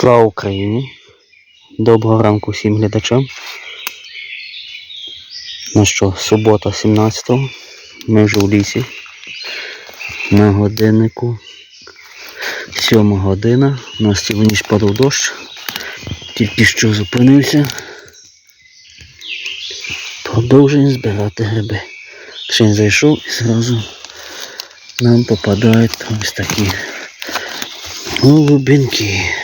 Слава Україні! Доброго ранку всім глядачам. Ну що, субота 17-го. Ми вже в лісі. На годиннику. 7 година. У нас цілу ніч падав дощ. Тільки що зупинився. Продовжуємо збирати гриби. Ще не зайшов і зразу нам попадають ось такі голубинки.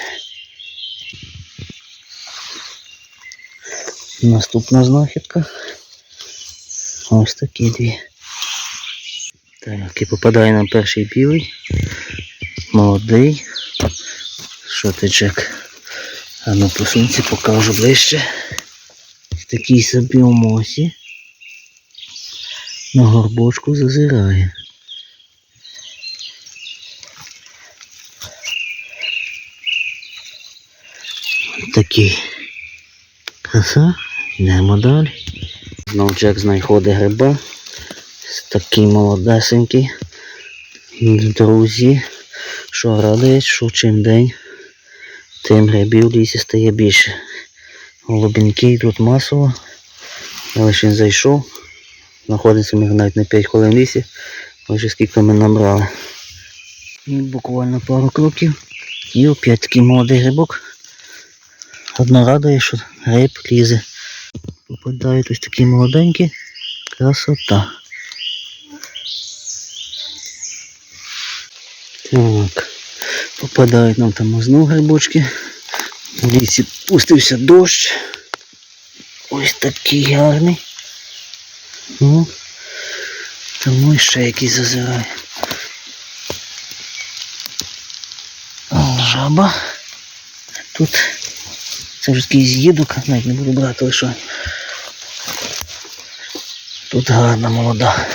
Наступна знахідка. Ось такі дві. Так, і попадає нам перший білий. Молодий. Що ти, Джек? А ну посунься, покажу ближче. Такий собі у мосі. На горбочку зазирає. Такий. Краса. Йдемо далі. Знов Джек знаходить гриба. Такий молодесенький. Друзі, що радує, що чим день, тим грибів в лісі стає більше. Голубінки йдуть масово. Ще він зайшов. Знаходимося ми навіть на 5 хвилин в лісі. Ось скільки ми набрали. І буквально пару кроків. І опять такий молодий грибок. Одно радує, що гриб лізе. Попадають ось такі молоденькі. Красота. Так. Попадають нам там знову грибочки. В лісі пустився дощ. Ось такий гарний. Ну, тому ще якийсь зазирає. Жаба. Тут це вже такий з'їдок, навіть не буду брати лише. Тут гарна молода.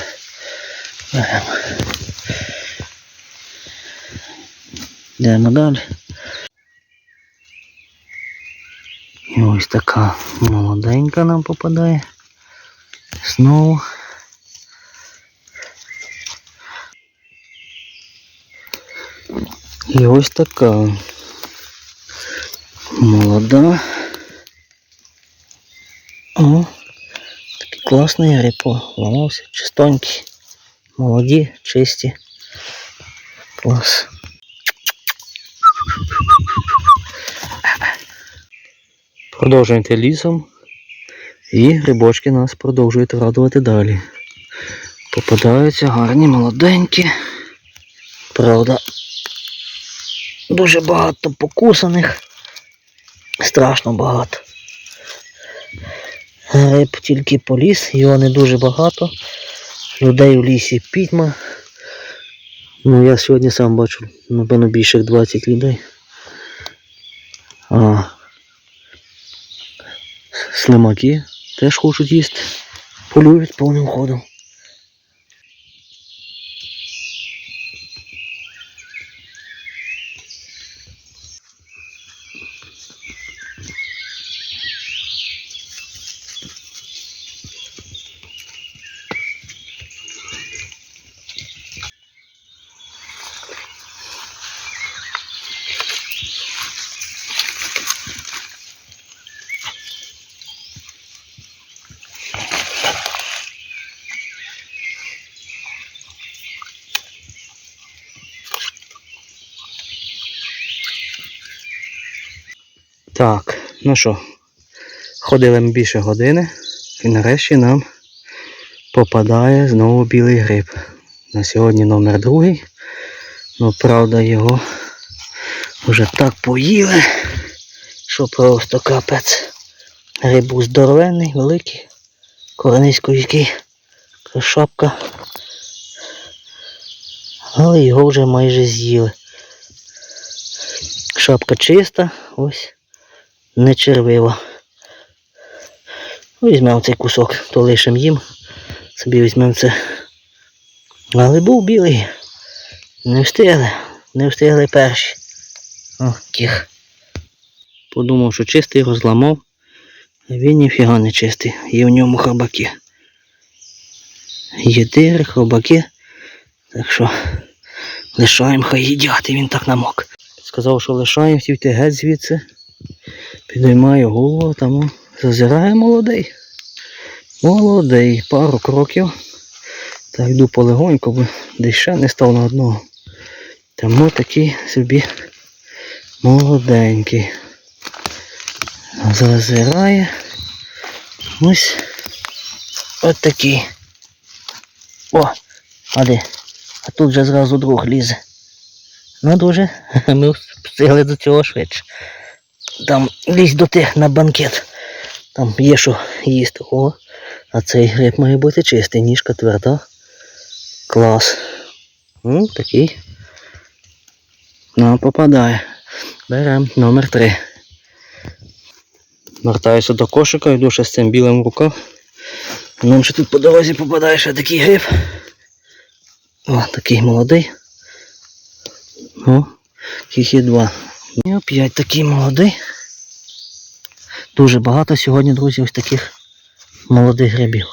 Беремо. Йдемо далі. І ось така молоденька нам попадає. Знову. І ось така молода. О, такий класний гриб ламався, чистонький. Молоді, чисті. Клас. Продовжуємо лісом. І грибочки нас продовжують радувати далі. Попадаються гарні, молоденькі. Правда, дуже багато покусаних. Страшно багато. Гриб тільки поліз, його не дуже багато. Людей у лісі пітьма. Ну я сьогодні сам бачу, напевно, більше як 20 людей. А слимаки теж хочуть їсти. Полюють повним ходом. Так, ну що, ходили ми більше години і нарешті нам попадає знову білий гриб. На сьогодні номер другий. Ну, правда, його вже так поїли, що просто капець. Гриб здоровенний, великий, коренисько-який, шапка. Але його вже майже з'їли. Шапка чиста, ось не червива. Візьмемо цей кусок, то лишимо їм. Собі візьмемо це. Але був білий. Не встигли. Не встигли перші. О. Подумав, що чистий розламав. Він ніфіга не чистий. Є в ньому хабаки. Є дири, хабаки. Так що лишаємо хай їдять, і він так намок. сказав, що лишаємо, хотів йти геть звідси. Підіймаю голову, там зазирає молодий. Молодий, пару кроків. Так йду полегонько, бо десь ще не став на одного. Тому такий собі молоденький. Зазирає. Ось от. О, а? А тут вже зразу друг лізе. Ну дуже, ми встигли до цього швидше. Там лізь до тих на банкет. Там є що їсти. О, а цей гриб має бути чистий, ніжка тверда. Клас. Ну, такий. Ну, попадає. Берем номер три. Вертаюся до кошика, йду ще з цим білим в руках. Нам ще тут по дорозі попадає ще такий гриб. О, такий молодий. О, їх є два. І опять такий молодий. Дуже багато сьогодні, друзі, ось таких молодих грибів.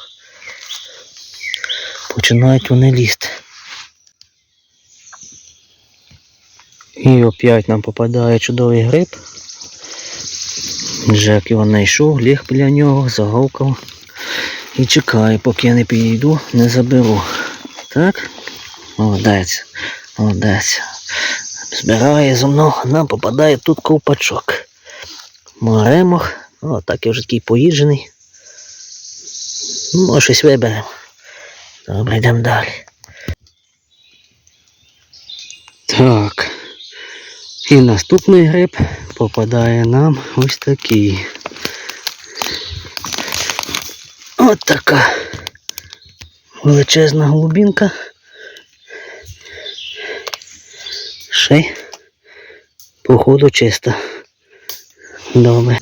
Починають вони лізти. І опять нам попадає чудовий гриб. Джек його знайшов, ліг біля нього, загавкав. І чекає, поки я не підійду, не заберу. Так? Молодець, молодець. Збирає зо мною, нам попадає тут ковпачок. Моремох. О, так я вже такий поїджений. Ну, щось виберемо. Добре, йдемо далі. Так. І наступний гриб попадає нам ось такий. От така величезна голубінка. Й походу чиста. Добре.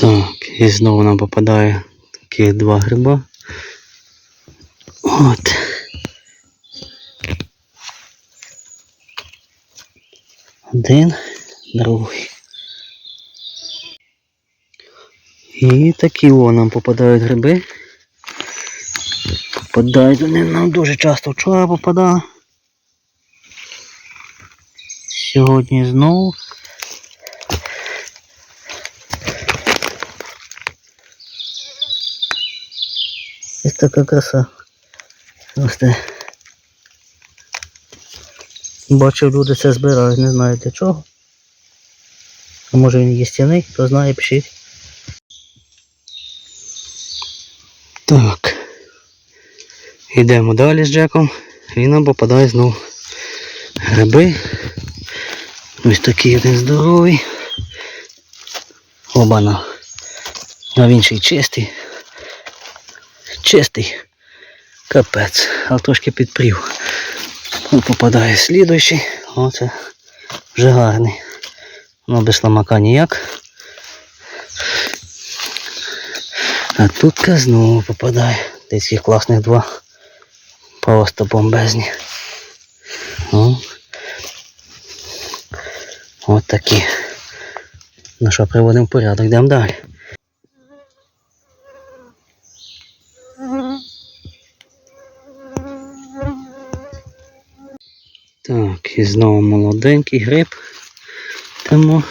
Так, і знову нам попадає такі два гриба. От. Один, другий. І такі о нам попадають гриби. Попадають вони нам дуже часто вчора попадали. Сьогодні знову. Ось така краса. Просто бачив, люди це збирають, не знаю для чого. А може він їстяний, хто знає, пишіть. Так. Йдемо далі з Джеком. І нам попадає знову гриби. Ось такий один здоровий. Обана. А він ще й чистий. Чистий. Капець. Але трошки підпрів. Тут попадає слідуючий. Оце вже гарний. Ну без ламака ніяк. А тут знову попадає. Таких класних два. Просто бомбезні. О. От такі. Ну що, приводимо порядок, йдемо далі. Так, і знову молоденький гриб. Тому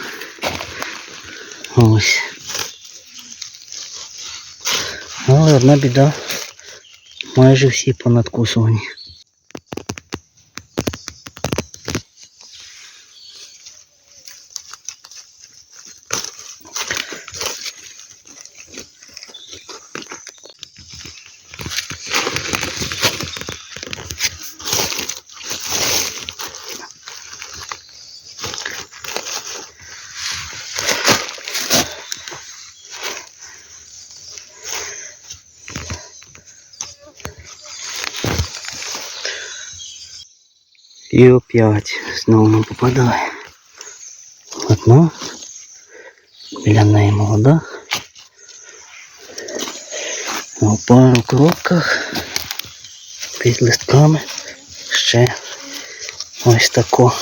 ось. Але одна біда. Майже всі понадкусувані. І опять знову нам попадає. Одна. Біля неї молода. У пару кроках під листками ще ось тако.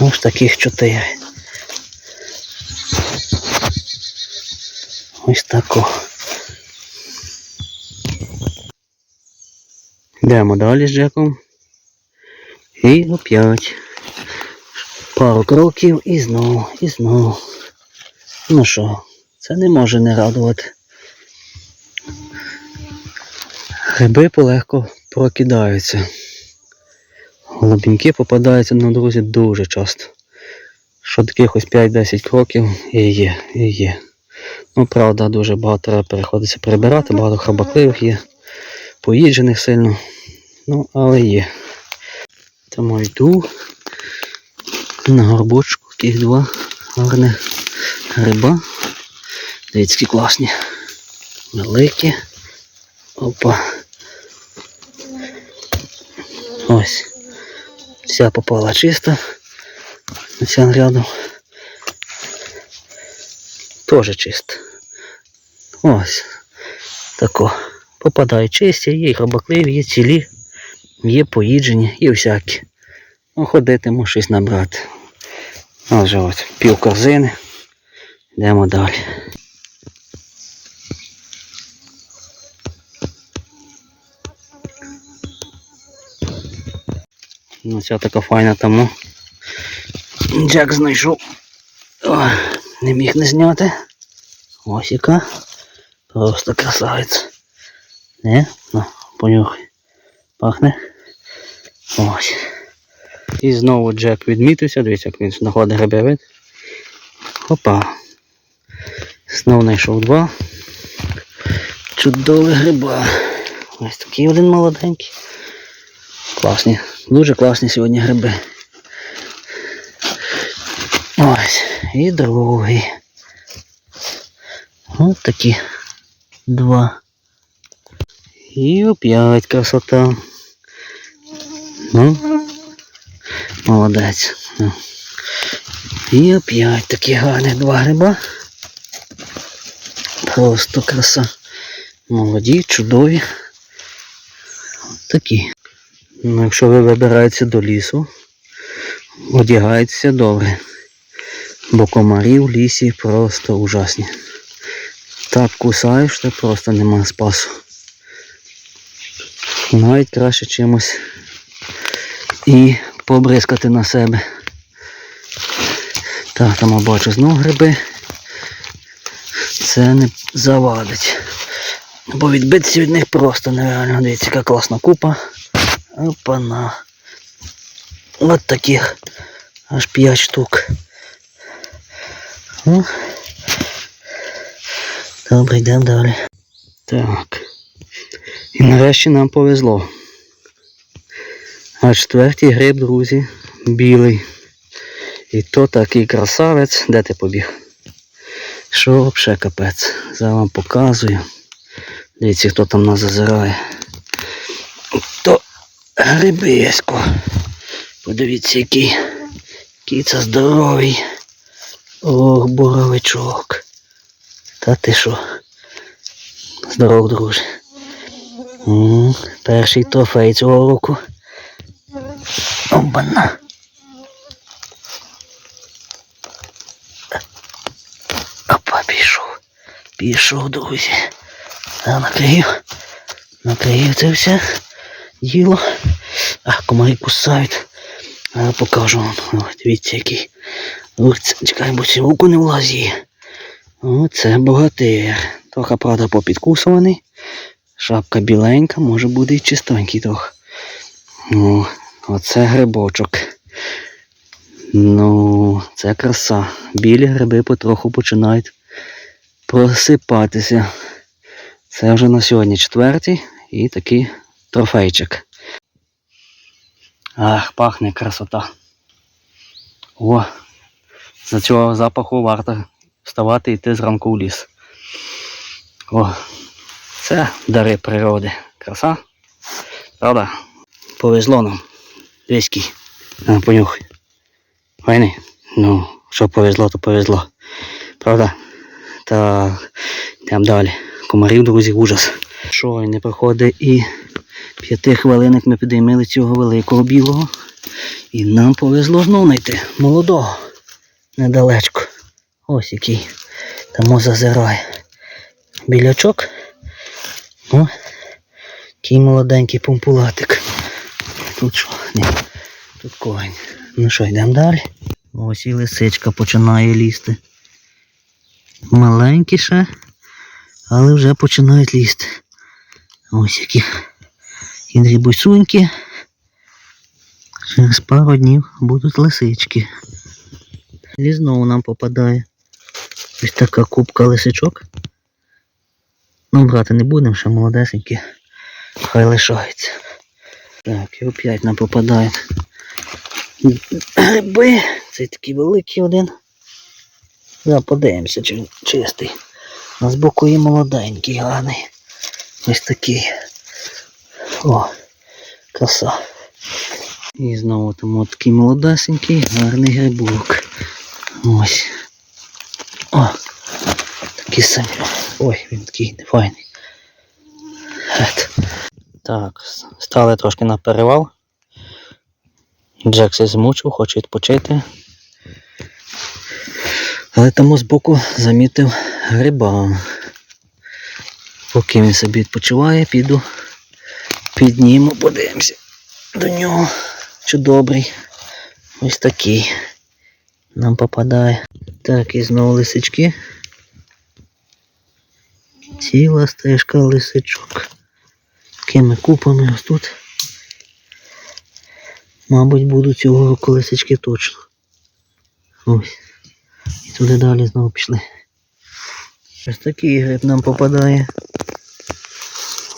Ось таких чотири. Ось тако. Йдемо далі з Джеком. І опять. Пару кроків і знову, і знову. Ну що, це не може не радувати. Гриби полегко прокидаються. Голубіньки попадаються на дорозі дуже часто. Що таких ось 5-10 кроків і є, і є. Ну, правда, дуже багато треба переходиться перебирати, багато хробакливих є, поїджених сильно. Ну, але є. Тому йду на горбочку, таких два гарних гриба. Дивіться, які класні. Великі. Опа. Ось. Вся попала чиста. Ця рядом. Теж чисто. Ось. Тако. Попадають чисті, є і хробакливі, є цілі, є поїджені, є всякі. Ну, ходитиму щось набрати. Вже ось пів корзини. Йдемо далі. Ну, ця така файна тому. Джек знайшов. О, не міг не зняти. Ось яка. Просто красавець. Не? Ну, понюхай. Пахне. Ось. І знову Джек відмітився, дивіться, як він знаходить грибевид. Хопа. Знову знайшов два. Чудові гриба. Ось такий один молоденький. Класні. Дуже класні сьогодні гриби. Ось. І другий. Ось такі два. І опять красота. Ну, молодець. Ну. І опять такі гарні два гриба. Просто краса. Молоді, чудові. Такі. Ну, якщо ви вибираєтеся до лісу, одягайтеся добре. Бо комарі в лісі просто ужасні. Так кусаєш, що просто нема спасу. Навіть краще чимось і побризкати на себе. Так, там я бачу знов гриби. Це не завадить. Бо відбитися від них просто нереально. Дивіться, яка класна купа. Опана. От таких. Аж 5 штук. Ну. Добре, йдемо далі. Так. І нарешті нам повезло. А четвертий гриб, друзі, білий. І то такий красавець. Де ти побіг? Що взагалі капець? Зараз вам показую. Дивіться, хто там нас зазирає. То грибисько. Подивіться, який. Який це здоровий. Ох, боровичок. Та ти що? Здоров, друже. Перший трофей цього року. Обана. Опа, пішов. Пішов, друзі. А накрию. Накрию це все діло. А, комарі кусають. А покажу вам. О, дивіться який. Це, чекай, бо ці руку не влазі. Оце богатир. Трохи, правда, попідкусуваний. Шапка біленька, може буде і чистенький трохи. Ну, оце грибочок. Ну, це краса. Білі гриби потроху починають просипатися. Це вже на сьогодні четвертий і такий трофейчик. Ах, пахне красота. О, за цього запаху варто вставати і йти зранку в ліс. О, це дари природи. Краса. Правда? Повезло нам. Виський. А, понюхай. Файний? Ну, що повезло, то повезло. Правда? Так, йдемо далі. Комарів, друзі, ужас. Що, не проходить і п'яти хвилинок ми підіймали цього великого білого. І нам повезло знов знайти молодого. Недалечко. Ось який. Тому зазирає. Білячок. О, який молоденький пумпулатик. Тут що? Ні. Тут корень. Ну що, йдемо далі. Ось і лисичка починає лізти. Маленькі ще, але вже починають лізти. Ось які кіндрі бусуньки. Через пару днів будуть лисички. І знову нам попадає ось така кубка лисичок. Ну, брати не будемо, ще молодесенькі. Хай лишаються. Так, і опять нам попадають гриби. Цей такий великий один. Да, подивимося, чи чистий. А збоку є молоденький, гарний. Ось такий. О, краса. І знову там от такий молодесенький, гарний грибок. Ось. О, такий самий. Ой, він такий файний. Ет. Так, стали трошки на перевал. Джек се змучив, хоче відпочити. Але тому збоку замітив гриба. Поки він собі відпочиває, піду підніму, подивимося до нього. Чи добрий. Ось такий. Нам попадає. Так, і знову лисички. Ціла стежка лисичок. Такими купами ось тут. Мабуть, будуть цього року точно. Ось. І туди далі знову пішли. Ось такий гриб нам попадає.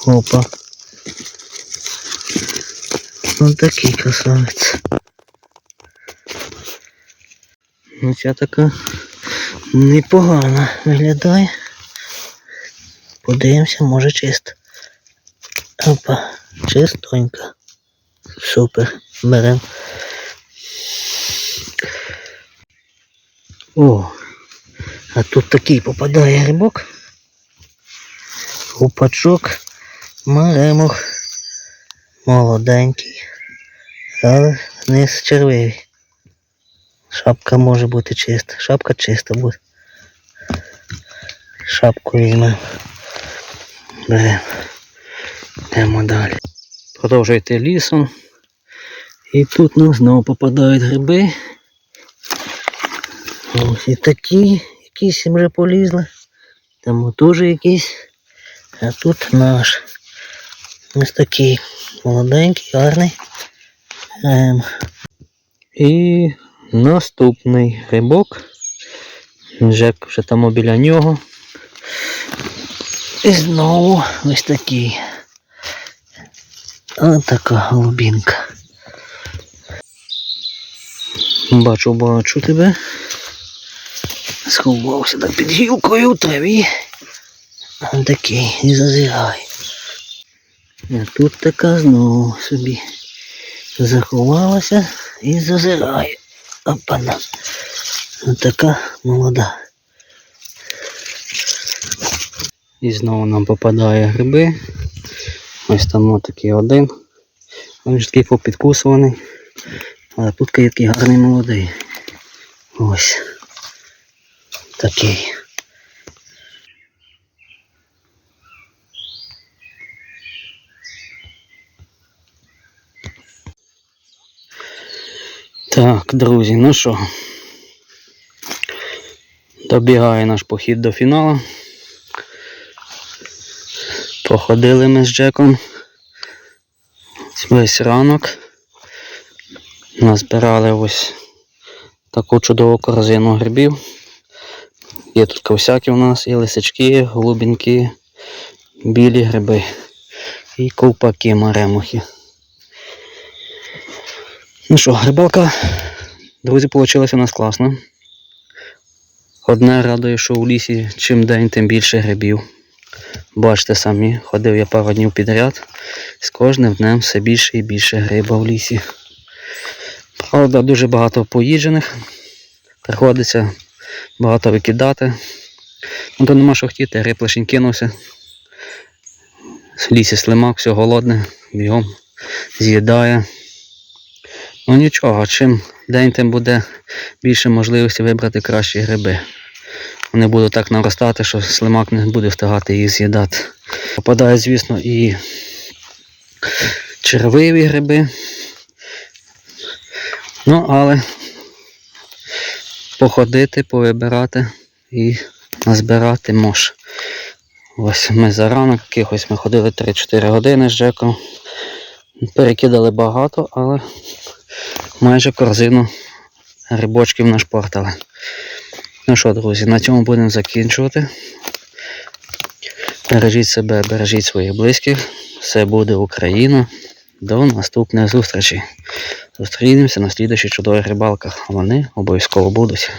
Опа. Ось такий красавець. Ну ця така непогана виглядає. Подивимося, може чисто. Опа, чистонька. Супер. Берем. О, а тут такий попадає грибок. Гупачок, маремух. Молоденький. Але низ червивий. Шапка може бути чиста. Шапка чиста буде. Шапку візьмемо. Беремо. Йдемо далі. Продовжує йти лісом. І тут нам знову попадають гриби. Ось і такі, якісь вже полізли. Там теж якісь. А тут наш. Ось такий молоденький, гарний. Ем. І наступний грибок. Жек вже там біля нього. І знову ось такий. Ось така голубінка. Бачу, бачу тебе. Сховався так під гілкою траві. Ось такий і зазирай. А тут така знову собі заховалася і зазирає. Опана. Ось така молода. І знову нам попадає гриби. Ось там от такий один. Він ж такий попідкусуваний. Але тут є такий гарний молодий. Ось. Такий. Так, друзі, ну що. Добігає наш похід до фіналу. Походили ми з Джеком весь ранок. Назбирали ось таку чудову корзину грибів. Є тут ковсяки у нас, і лисички, голубінки, білі гриби і ковпаки маремухи. Ну що, грибалка, друзі, вийшла у нас класно. Одне радує, що у лісі чим день, тим більше грибів. Бачите самі, ходив я пару днів підряд, з кожним днем все більше і більше гриба в лісі. Правда, дуже багато поїджених. Приходиться багато викидати. Ну то нема що хотіти, гриб лишень кинувся. В лісі слимак, все голодне, бігом з'їдає. Ну нічого, чим день тим буде більше можливості вибрати кращі гриби. Вони будуть так наростати, що слимак не буде встигати їх з'їдати. Попадають, звісно, і червиві гриби. Ну, але походити, повибирати і назбирати мож. Ось ми за ранок якихось ми ходили 3-4 години з Джеком. Перекидали багато, але майже корзину грибочків нашпортили. Ну що, друзі, на цьому будемо закінчувати. Бережіть себе, бережіть своїх близьких. Все буде Україна. До наступних зустрічей. Зустрінемося на слідуючих чудових рибалках. Вони обов'язково будуть.